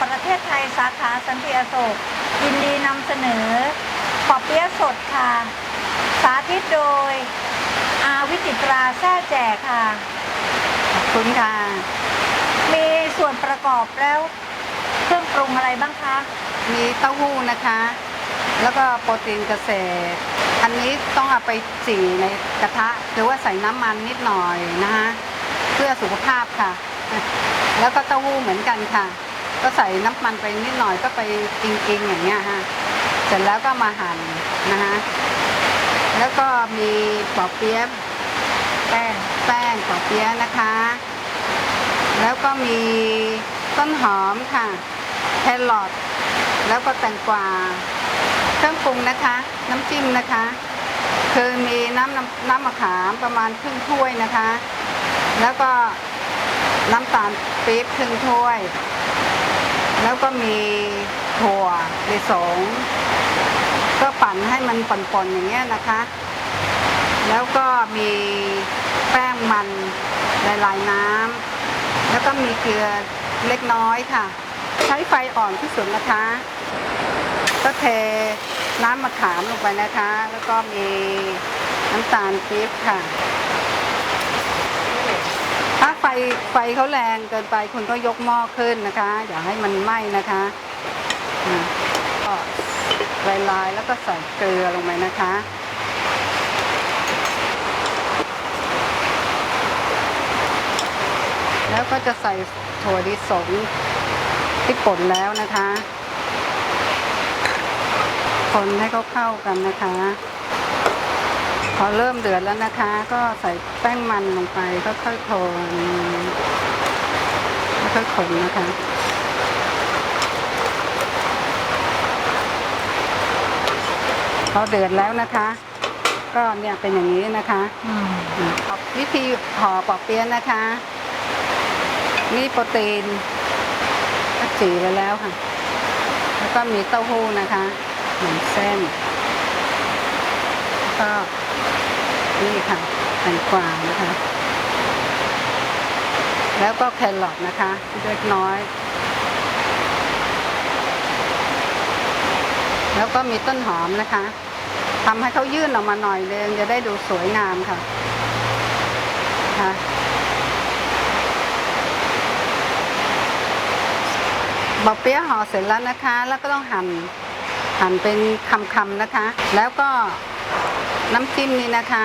ประเทศไทยสาขาสันติอโศกยินดีนำเสนอปอเปี๊ยะสดค่ะ สาธิตโดย อาวิจิตราแท้แจกค่ะ ขอบคุณค่ะ มีส่วนประกอบแล้วเครื่องปรุงอะไรบ้างคะ มีเต้าหู้นะคะ แล้วก็โปรตีนเกษตร อันนี้ต้องเอาไปจี่ในกระทะ หรือว่าใส่น้ำมันนิดหน่อยนะคะเพื่อสุขภาพค่ะ แล้วก็เต้าหู้เหมือนกันค่ะ ก็ใส่น้ำมันไปนิดหน่อยก็ไปกิงๆอย่างเงี้ยฮะเสร็จแล้วก็มาหั่นนะคะแล้วก็มีปอเปี๊ยะแป้งแป้งปอเปี๊ยะนะคะ แล้วก็มีต้นหอมค่ะแครอทแล้วก็แตงกวาเครื่องปรุงนะคะ น้ำจิ้มนะคะคือมีน้ำน้ำน้ำมะขามประมาณครึ่งถ้วยนะคะ แล้วก็ น้ำตาลปี๊บครึ่งถ้วย แล้วก็มีถั่วลิสงก็ปั่นให้มันป่นๆอย่างเงี้ยนะคะ แล้วก็มีแป้งมันละลายน้ำแล้วก็มีเกลือเล็กน้อยค่ะ ใช้ไฟอ่อนที่สุดนะคะ ก็เทน้ำมะขามลงไปนะคะ แล้วก็มีน้ำตาลปี๊บค่ะ ไฟไฟเขาแรงเกินไปคุณก็ยกหม้อขึ้นนะคะ อย่าให้มันไหม้นะคะก็ละลายๆแล้วก็ใส่เกลือลงไปนะคะแล้วก็จะใส่ถั่วลิสงที่ป่นแล้วนะคะ คนให้เขาเข้ากันนะคะ พอเริ่มเดือดแล้วนะคะ ก็ใส่แป้งมันลงไปค่อยๆคนค่อยๆคนนะคะพอเดือดแล้วนะคะ ก็เนี่ยเป็นอย่างนี้นะคะวิธีห่อปอกเปี๊ยะนะคะนี่โปรตีนกจีไปแล้วค่ะ แล้วก็มีเต้าหู้นะคะหนึ่งเส้นแล้วก็ นี่ค่ะแตงกวานะคะ แล้วก็แครอทนะคะเล็กน้อย แล้วก็มีต้นหอมนะคะทำให้เขายื่นออกมาหน่อยนึงจะได้ดูสวยงามค่ะค่ะบอเปี๊ยะห่อเสร็จแล้วนะคะ แล้วก็ต้องหั่นหั่นเป็นคำๆนะคะ แล้วก็น้ำจิ้มนี้นะคะ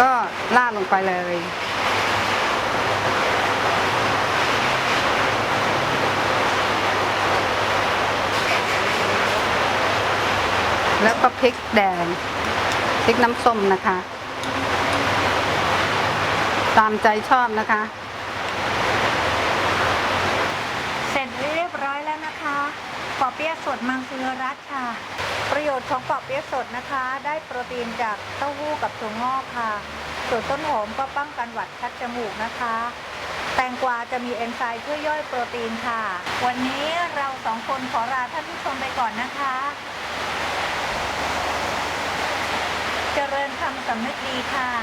ก็ลาดลงไปเลย แล้วก็พริกแดงพริกน้ำส้มนะคะ ตามใจชอบนะคะ เสร็จเรียบร้อยแล้วนะคะปอ เปี๊ยะสดมังสวิรัตค่ะ ประโยชน์ของปอเปี๊ยะสดนะคะ ได้โปรตีนจากเต้าหู้กับถั่วงอกค่ะ ส่วนต้นหอมก็ป้องกันหวัดคัดจมูกนะคะ แตงกวาจะมีเอนไซม์ช่วยย่อยโปรตีนค่ะ วันนี้เราสองคนขอลาท่านผู้ชมไปก่อนนะคะ เจริญคำสำนึกดีค่ะ